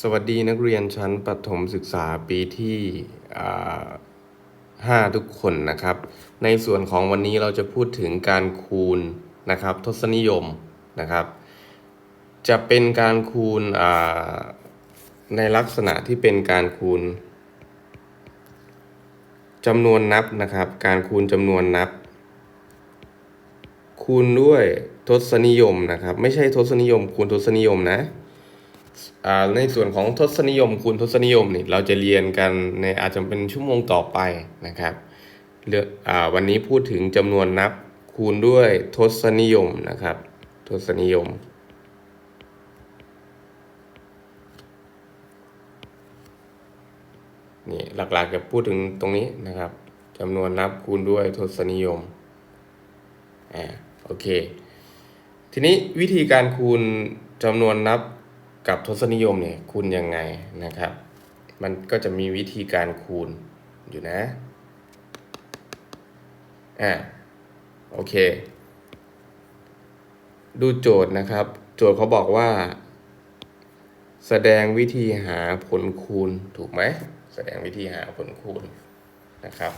สวัสดีนักเรียนชั้นประถมศึกษาปีที่อ่าห้าทุกคนนะครับ ในส่วนของวันนี้เราจะพูดถึงการคูณนะครับ ทศนิยมนะครับ จะเป็นการคูณในลักษณะที่เป็นการคูณจำนวนนับนะครับ การคูณจำนวนนับ คูณด้วยทศนิยมนะครับ ไม่ใช่ทศนิยมคูณทศนิยมนะ ในส่วนของทศนิยมคูณทศนิยมนี่เราจะเรียนกันในอาจจะเป็นชั่วโมงต่อไปนะครับเลือกอ่าวันนี้พูดถึงจำนวนนับคูณด้วยทศนิยมนะครับ ทศนิยม นี่หลักๆจะพูดถึงตรงนี้นะครับจำนวนนับคูณด้วยทศนิยมอ่าโอเค ทีนี้วิธีการคูณจำนวนนับ กับทศนิยมเนี่ยคูณยังไงนะครับ มันก็จะมีวิธีการคูณอยู่นะอ่าโอเค ดูโจทย์นะครับ โจทย์เขาบอกว่า แสดงวิธีหาผลคูณถูกไหมแสดงวิธีหาผลคูณนะครับ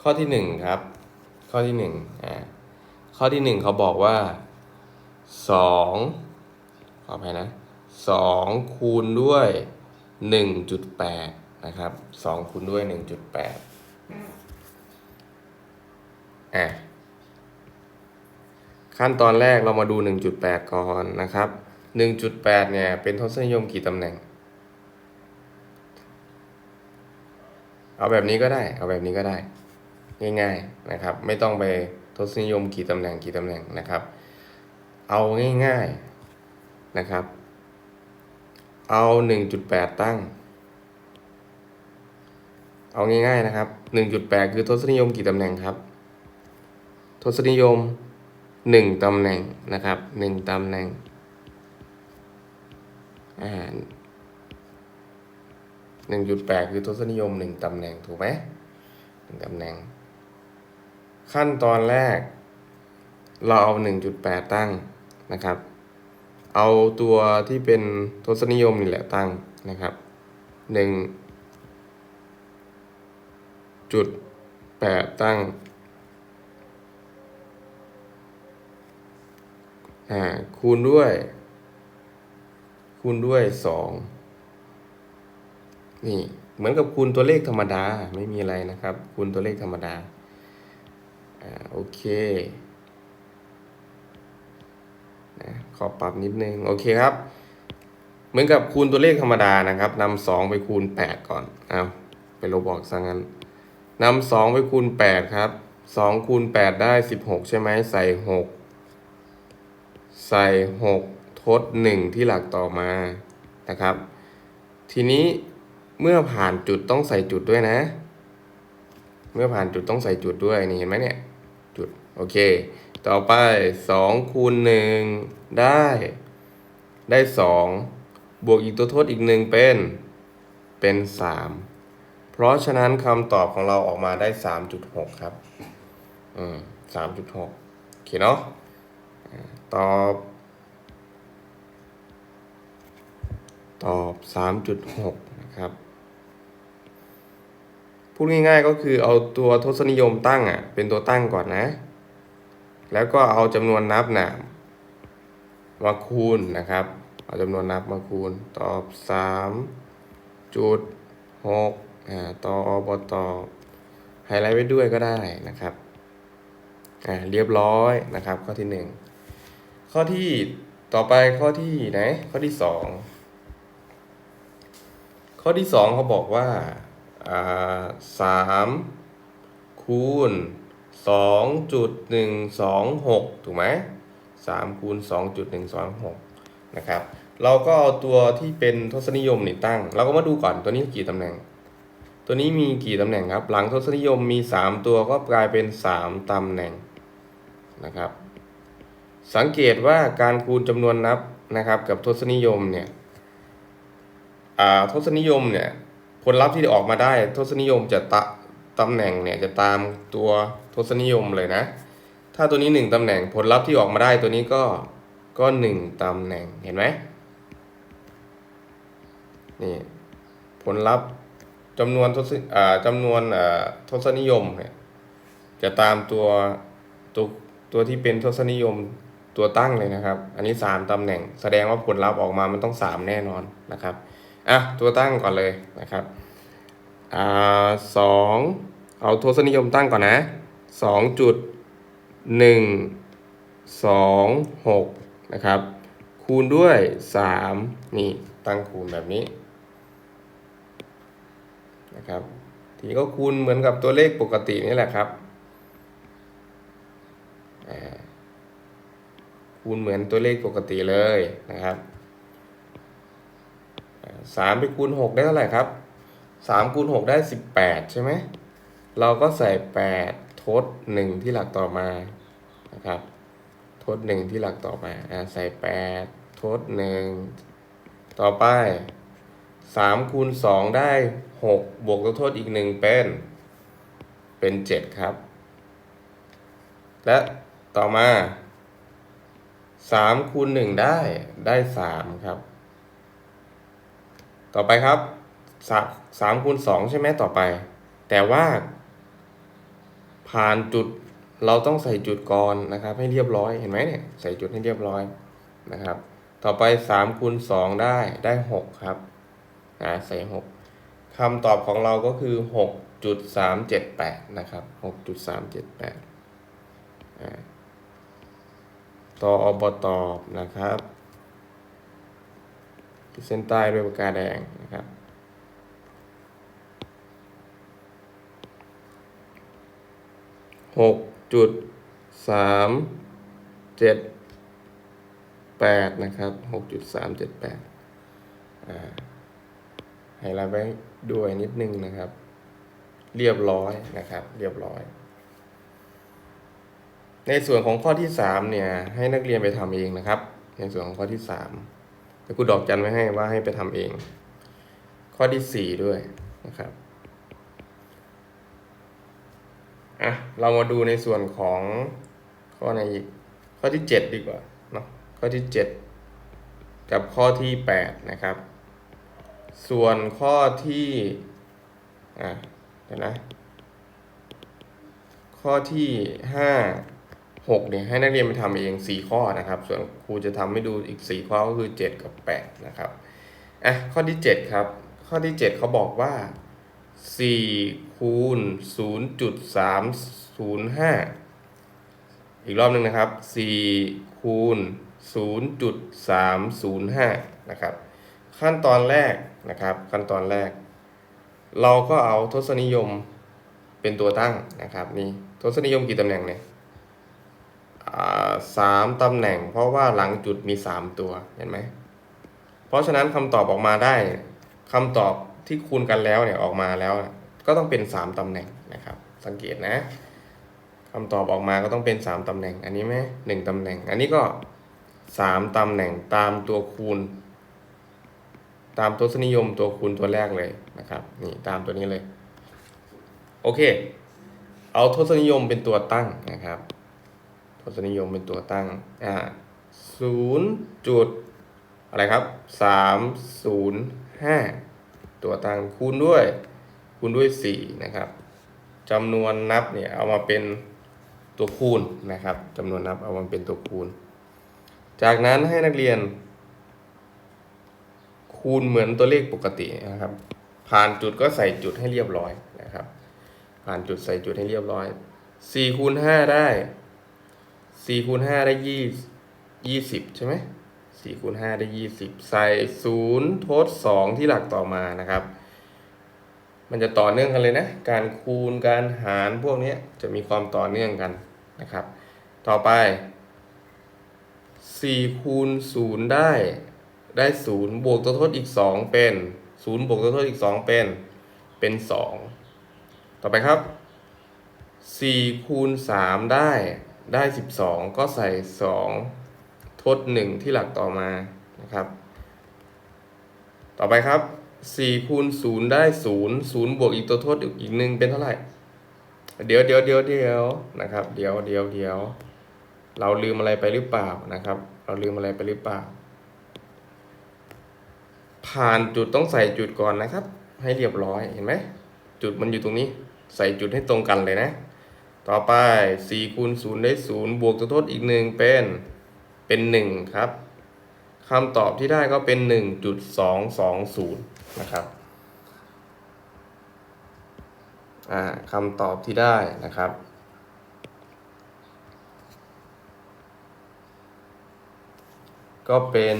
ข้อที่หนึ่งครับ ข้อที่หนึ่งอ่า ข้อที่หนึ่งเขาบอกว่าสองขออภัยนะสองคูณด้วยหนึ่งจุดแปดนะครับสองคูณด้วยหนึ่งจุดแปดอะขั้นตอนแรกเรามาดู 1.8 ก่อนนะครับ 1.8 เนี่ย เป็นทศนิยมกี่ตำแหน่ง เอาแบบนี้ก็ได้ เอาแบบนี้ก็ได้ ง่ายๆนะครับ ไม่ต้องไป ทศนิยมกี่ตำแหน่งกี่ตำแหน่งนะครับ เอาง่ายๆนะครับ เอา 1.8 ตั้ง เอาง่ายๆนะครับ 1.8 คือทศนิยมกี่ตำแหน่งครับ ทศนิยม 1ตำแหน่งนะครับ 1ตำแหน่งอ่า1.8 คือทศนิยม 1ตำแหน่งถูกไหมหนึ่งตำแหน่ง ขั้นตอนแรก เราเอา 1.8 ตั้งนะครับ เอาตัวที่เป็นทศนิยมนี่แหละตั้งนะครับ1.8ตั้งอ่าคูณด้วย คูณด้วย 2 นี่เหมือนกับคูณตัวเลขธรรมดา ไม่มีอะไรนะครับ คูณตัวเลขธรรมดา อ่าโอเคนะขอปรับนิดนึง โอเคครับ เหมือนกับคูณตัวเลขธรรมดานะครับนำสองไปคูณแปดก่อนเอาไปลบออกซะงั้นนำสองไปคูณแปดครับสองคูณแปดได้สิบหกใช่ไหมใส่หกใส่หกทดหนึ่งที่หลักต่อมานะครับ ทีนี้เมื่อผ่านจุดต้องใส่จุดด้วยนะ เมื่อผ่านจุดต้องใส่จุดด้วยนี่เห็นไหมเนี่ย โอเค ต่อไปสองคูณหนึ่งได้ ได้สองบวกอีกตัวทดอีกหนึ่งเป็น เป็นสามเพราะฉะนั้นคำตอบของเราออกมาได้สามจุดหกครับ อืมสามจุดหกโอเคเนาะตอบ ตอบสามจุดหกนะครับ พูดง่ายๆก็คือเอาตัวทศนิยมตั้งอะ เป็นตัวตั้งก่อนนะ แล้วก็เอาจำนวนนับน่ะมาคูณนะครับ เอาจำนวนนับมาคูณ ตอบสามจุดหกอ่าตออบตอไฮไลท์ไว้ด้วยก็ได้นะครับอ่าเรียบร้อยนะครับ ข้อที่หนึ่งข้อที่ต่อไปข้อที่ไหนข้อที่สองข้อที่สองเขาบอกว่าอ่าสามคูณ สองจุดหนึ่งสองหกถูกไหมสามคูณสองจุดหนึ่งสองหกนะครับ เราก็เอาตัวที่เป็นทศนิยมนี่ตั้ง เราก็มาดูก่อนตัวนี้กี่ตำแหน่ง ตัวนี้มีกี่ตำแหน่งครับ หลังทศนิยมมี3ตัวก็กลายเป็น3ตำแหน่งนะครับ สังเกตว่าการคูณจำนวนนับนะครับ กับทศนิยมเนี่ยอ่าทศนิยมเนี่ยผลลัพธ์ที่ออกมาได้ทศนิยมจะตะ ตำแหน่งเนี่ยจะตามตัวทศนิยมเลยนะ ถ้าตัวนี้หนึ่งตำแหน่งผลลัพธ์ที่ออกมาได้ตัวนี้ก็ก็หนึ่งตำแหน่งเห็นไหมนี่ผลลัพธ์จำนวนทศอ่าจำนวนอ่าทศนิยมเนี่ยจะตามตัวตัวตัวที่เป็นทศนิยมตัวตั้งเลยนะครับ อันนี้สามตำแหน่ง แสดงว่าผลลัพธ์ออกมามันต้องสามแน่นอนนะครับ อะ ตัวตั้งก่อนเลยนะครับ อ่าสองเอาทศนิยมตั้งก่อนนะสองจุดหนึ่งสองหกนะครับ คูณด้วยสามนี่ตั้งคูณแบบนี้นะครับทีนี้ก็คูณเหมือนกับตัวเลขปกตินี่แหละครับคูณเหมือนตัวเลขปกติเลยนะครับสามไปคูณหกได้เท่าไหร่ครับ สามคูณหกได้สิบแปดใช่ไหม เราก็ใส่แปดทดหนึ่งที่หลักต่อมานะครับ ทดหนึ่งที่หลักต่อมาอ่าใส่แปดทดหนึ่งต่อไปสามคูณสองได้หกบวกตัวทษอีกหนึ่งเป็นเป็นเจ็ดครับ และต่อมาสามคูณหนึ่งได้ได้สามครับ ต่อไปครับ สามสามคูณสองใช่ไหมต่อไป แต่ว่าผ่านจุดเราต้องใส่จุดก่อนนะครับ ให้เรียบร้อยเห็นไหมเนี่ยใส่จุดให้เรียบร้อยนะครับ ต่อไป3คูณ2ได้ได้6ครับอ่าใส่6คำตอบของเราก็คือ6.378นะครับ6.378อ่าต่ออบตอบนะครับเส้นใต้ด้วยปากกาแดงนะครับ หกจุดสามเจ็ดแปดนะครับหกจุดสามเจ็ดแปดให้เราไว้ด้วยนิดนึงนะครับ เรียบร้อยนะครับ เรียบร้อย ในส่วนของข้อที่สามเนี่ย ให้นักเรียนไปทำเองนะครับ ในส่วนของข้อที่สามแต่ครูดอกจันไว้ให้ว่าให้ไปทำเอง ข้อที่สี่ด้วยนะครับ อะเรามาดูในส่วนของข้อในอีก ข้อที่ 7 ดีกว่าเนาะข้อที่ 7 กับข้อที่ 8 นะครับ ส่วนข้อที่อะเดี๋ยวนะข้อที่ 5 6เนี่ยให้นักเรียนไปทำเอง 4 ข้อนะครับ ส่วนครูจะทำให้ดูอีก 4 ข้อก็คือ 7 กับ 8 นะครับอะข้อที่ 7 ครับ ข้อที่ 7 เขาบอกว่า 4คูณ0.305 อีกรอบหนึ่งนะครับ4คูณ0.305 นะครับ ขั้นตอนแรกนะครับ ขั้นตอนแรก เราก็เอาทศนิยมเป็นตัวตั้งนะครับนี่ทศนิยมกี่ตำแหน่งเนี่ยสามตำแหน่ง เพราะว่าหลังจุดมี 3 ตัวเห็นไหมเพราะฉะนั้นคำตอบออกมาได้คำตอบ ที่คูณกันแล้วเนี่ยออกมาแล้ว ก็ต้องเป็น 3ตำแหน่งนะครับ สังเกตนะคำตอบออกมาก็ต้องเป็น 3ตำแหน่ง อันนี้ไหมหนึ่งตำแหน่ง อันนี้ก็ 3ตำแหน่งตามตัวคูณ ตามทศนิยมตัวคูณตัวแรกเลยนะครับนี่ตามตัวนี้เลยโอเค เอาทศนิยมเป็นตัวตั้งนะครับ ทศนิยมเป็นตัวตั้งอ่าศูนย์จุดอะไรครับสามศูนย์ห้า ตัวตั้งคูณด้วย คูณด้วยสี่นะครับจำนวนนับเนี่ยเอามาเป็นตัวคูณนะครับจำนวนนับเอามาเป็นตัวคูณ จากนั้นให้นักเรียน คูณเหมือนตัวเลขปกตินะครับ ผ่านจุดก็ใส่จุดให้เรียบร้อยนะครับ ผ่านจุดใส่จุดให้เรียบร้อยสี่คูณห้าได้สี่คูณห้าได้ยี่ยี่สิบใช่ไหม สี่คูณห้าได้ยี่สิบใส่ศูนย์ทดสองที่หลักต่อมานะครับ มันจะต่อเนื่องกันเลยนะ การคูณการหารพวกนี้จะมีความต่อเนื่องกันนะครับ ต่อไปสี่คูณศูนย์ได้ได้ศูนย์บวกตัวทดอีกสองเป็นศูนย์บวกตัวทดอีกสองเป็น เป็นสองต่อไปครับสี่คูณสามได้ได้สิบสองก็ใส่สอง ทดหนึ่งที่หลักต่อมานะครับ ต่อไปครับสี่คูณศูนย์ได้ศูนย์ศูนย์บวกอีกตัวทดอีกหนึ่งเป็นเท่าไหร่ เดี๋ยวเดี๋ยวเดี๋ยวเดี๋ยวนะครับ เดี๋ยวเดี๋ยวเดี๋ยวเราลืมอะไรไปหรือเปล่านะครับ เราลืมอะไรไปหรือเปล่า ผ่านจุดต้องใส่จุดก่อนนะครับ ให้เรียบร้อยเห็นไหมจุดมันอยู่ตรงนี้ ใส่จุดให้ตรงกันเลยนะ ต่อไป4คูณ0ได้0บวกตัวทดอีก1เป็น เป็น 1 ครับคำตอบที่ได้ก็เป็น 1.220 นะครับอ่าคำตอบที่ได้นะครับ ก็เป็น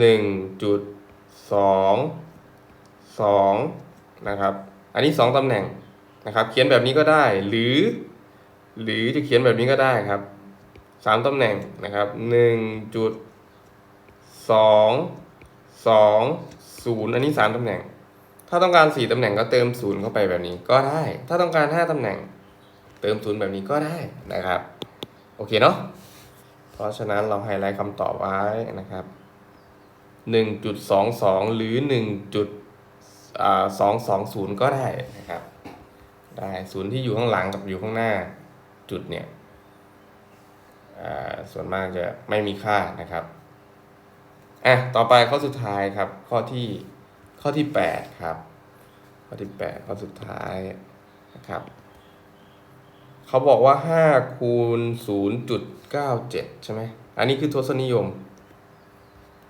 1.22 นะครับ อันนี้ 2ตำแหน่งนะครับ เขียนแบบนี้ก็ได้หรือ หรือจะเขียนแบบนี้ก็ได้ครับ 3ตำแหน่งนะครับ1.220อันนี้3ตำแหน่ง ถ้าต้องการ4ตำแหน่งก็เติม0เข้าไปแบบนี้ก็ได้ ถ้าต้องการ5ตำแหน่ง เติม0แบบนี้ก็ได้นะครับ โอเคเนาะเพราะฉะนั้นเราไฮไลท์คำตอบไว้นะครับ1.22หรือ1.220ก็ได้นะครับ ได้ศูนย์ที่อยู่ข้างหลังกับอยู่ข้างหน้าจุดเนี่ย ส่วนมากจะไม่มีค่านะครับอะต่อไปข้อสุดท้ายครับ ข้อที่ข้อที่ 8 ครับ ข้อที่ 8 ข้อสุดท้ายนะครับเขาบอกว่า5คูณ0.97 ใช่ไหมอันนี้คือทศนิยม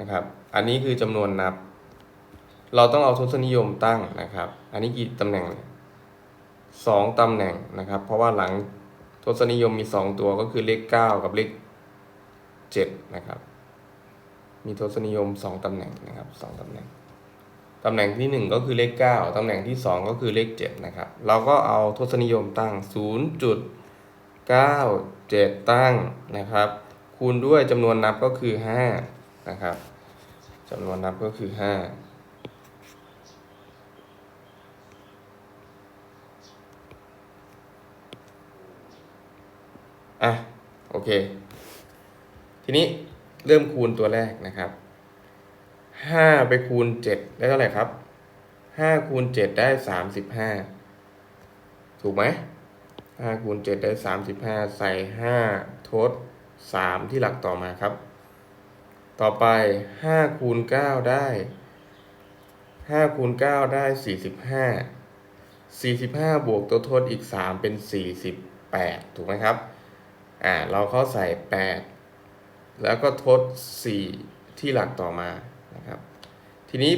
นะครับ อันนี้คือจำนวนนับ เราต้องเอาทศนิยมตั้งนะครับ อันนี้กี่ตำแหน่งสองตำแหน่งนะครับ เพราะว่าหลัง ทศนิยมมี 2 ตัวก็คือเลข 9 กับเลข 7 นะครับ มีทศนิยม 2ตำแหน่งนะครับ2ตำแหน่งตำแหน่งที่ 1 ก็คือเลข 9ตำแหน่งที่ 2 ก็คือเลข 7 นะครับ เราก็เอาทศนิยมตั้ง 0.97 ตั้งนะครับ คูณด้วยจำนวนนับก็คือ 5 นะครับจำนวนนับก็คือ 5 อะโอเค ทีนี้เริ่มคูณตัวแรกนะครับห้าไปคูณเจ็ดได้เท่าไหร่ครับห้าคูณเจ็ดได้สามสิบห้าถูกไหมห้าคูณเจ็ดได้สามสิบห้าใส่ห้าทดสามที่หลักต่อมาครับ ต่อไปห้าคูณเก้าได้ห้าคูณเก้าได้สี่สิบห้าสี่สิบห้าบวกตัวทดอีกสามเป็นสี่สิบแปดถูกไหมครับ อ่าเราเข้าใส่แปดแล้วก็ทดสี่ที่หลักต่อมานะครับ ทีนี้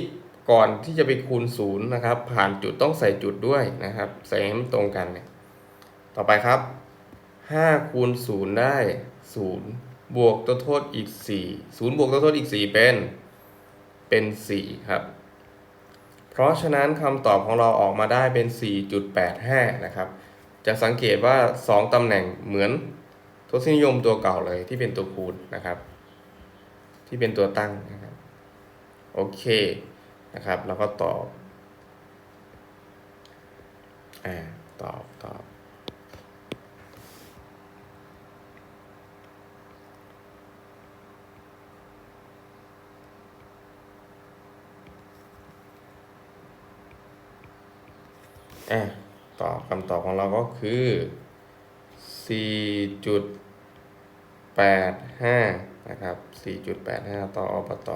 ก่อนที่จะไปคูณศูนย์นะครับ ผ่านจุดต้องใส่จุดด้วยนะครับ ใส่ให้มันตรงกันเนี่ยต่อไปครับห้าคูณศูนย์ได้ศูนย์บวกตัวโทษอีกสี่ศูนย์บวกตัวโทษอีกสี่เป็น เป็นสี่ครับ เพราะฉะนั้นคำตอบของเราออกมาได้เป็น 4.85 นะครับ จะสังเกตว่า 2ตำแหน่งเหมือน ทศนิยมตัวเก่าเลยที่เป็นตัวคูณนะครับ ที่เป็นตัวตั้งนะครับโอเคนะครับแล้วก็ตอบอ่าตอบตอบอะตอบคำตอบของเราก็คือ 4.85 นะครับ 4.85 ต่ออปต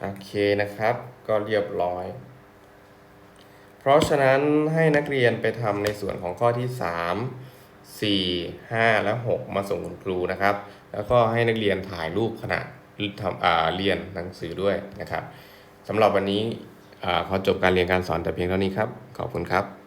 โอเคนะครับ ก็เรียบร้อย เพราะฉะนั้นให้นักเรียนไปทำในส่วนของข้อที่ 3 4 5 และ 6 มาส่งคุณครูนะครับ แล้วก็ให้นักเรียนถ่ายรูปขณะทำอ่าเรียนหนังสือด้วยนะครับสำหรับวันนี้ ขอจบการเรียนการสอนแต่เพียงเท่านี้ครับ ขอบคุณครับ